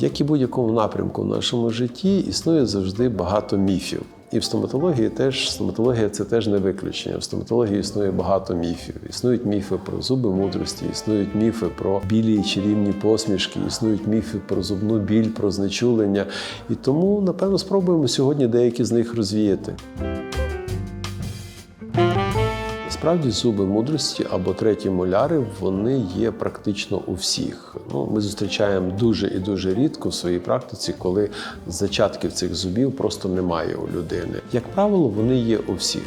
Як і будь-якому напрямку в нашому житті, існує завжди багато міфів. І в стоматології теж стоматологія це теж не виключення. В стоматології існує багато міфів. Існують міфи про зуби мудрості, існують міфи про білі і чарівні посмішки, існують міфи про зубну біль, про знечулення. І тому, напевно, спробуємо сьогодні деякі з них розвіяти. Насправді зуби мудрості або треті моляри вони є практично у всіх. Ну, ми зустрічаємо дуже і дуже рідко в своїй практиці, коли зачатків цих зубів просто немає у людини. Як правило, вони є у всіх.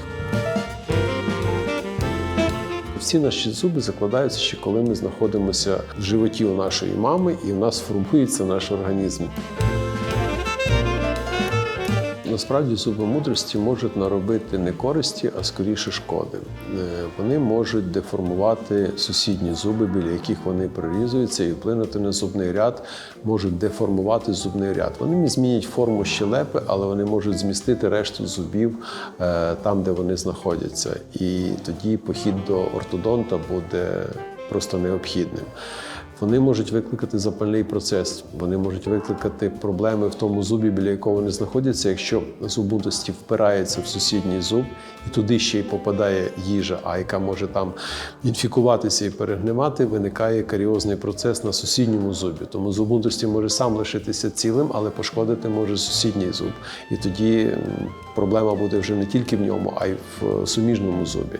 Всі наші зуби закладаються ще коли ми знаходимося в животі у нашої мами, і в нас формується наш організм. Насправді зуби мудрості можуть наробити не користі, а скоріше шкоди. Е, Вони можуть деформувати сусідні зуби, біля яких вони прорізуються, і вплинути на зубний ряд, можуть деформувати зубний ряд. Вони не змінять форму щелепи, але вони можуть змістити решту зубів е, там, де вони знаходяться. І тоді похід до ортодонта буде просто необхідним. Вони можуть викликати запальний процес, вони можуть викликати проблеми в тому зубі, біля якого вони знаходяться, якщо зуб мудрості впирається в сусідній зуб, і туди ще й попадає їжа, а яка може там інфікуватися і перегнивати, виникає каріозний процес на сусідньому зубі. Тому зуб мудрості може сам лишитися цілим, але пошкодити може сусідній зуб. І тоді проблема буде вже не тільки в ньому, а й в суміжному зубі.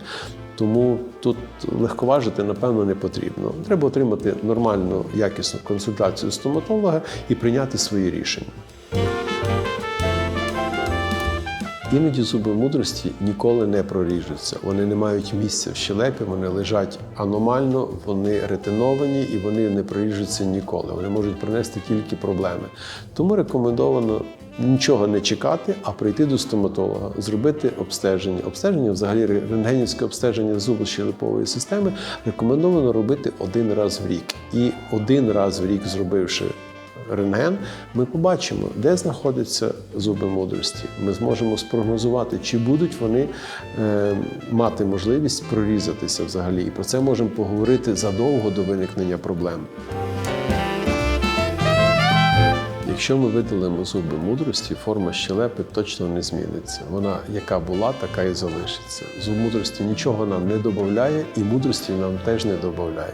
Тому тут легковажити, напевно, не потрібно. Треба отримати нормальну, якісну консультацію стоматолога і прийняти свої рішення. Іноді зуби мудрості ніколи не проріжуться. Вони не мають місця в щелепі, вони лежать аномально, вони ретиновані і вони не проріжуться ніколи. Вони можуть принести тільки проблеми. Тому рекомендовано нічого не чекати, а прийти до стоматолога, зробити обстеження. Обстеження, взагалі, рентгенівське обстеження зубно-щелепової системи рекомендовано робити один раз в рік. І один раз в рік, зробивши рентген, ми побачимо, де знаходяться зуби мудрості. Ми зможемо спрогнозувати, чи будуть вони е, мати можливість прорізатися взагалі. І про це можемо поговорити задовго до виникнення проблем. Якщо ми видалимо зуби мудрості, форма щелепи точно не зміниться. Вона яка була, така і залишиться. Зуб мудрості нічого нам не додає, і мудрості нам теж не додає.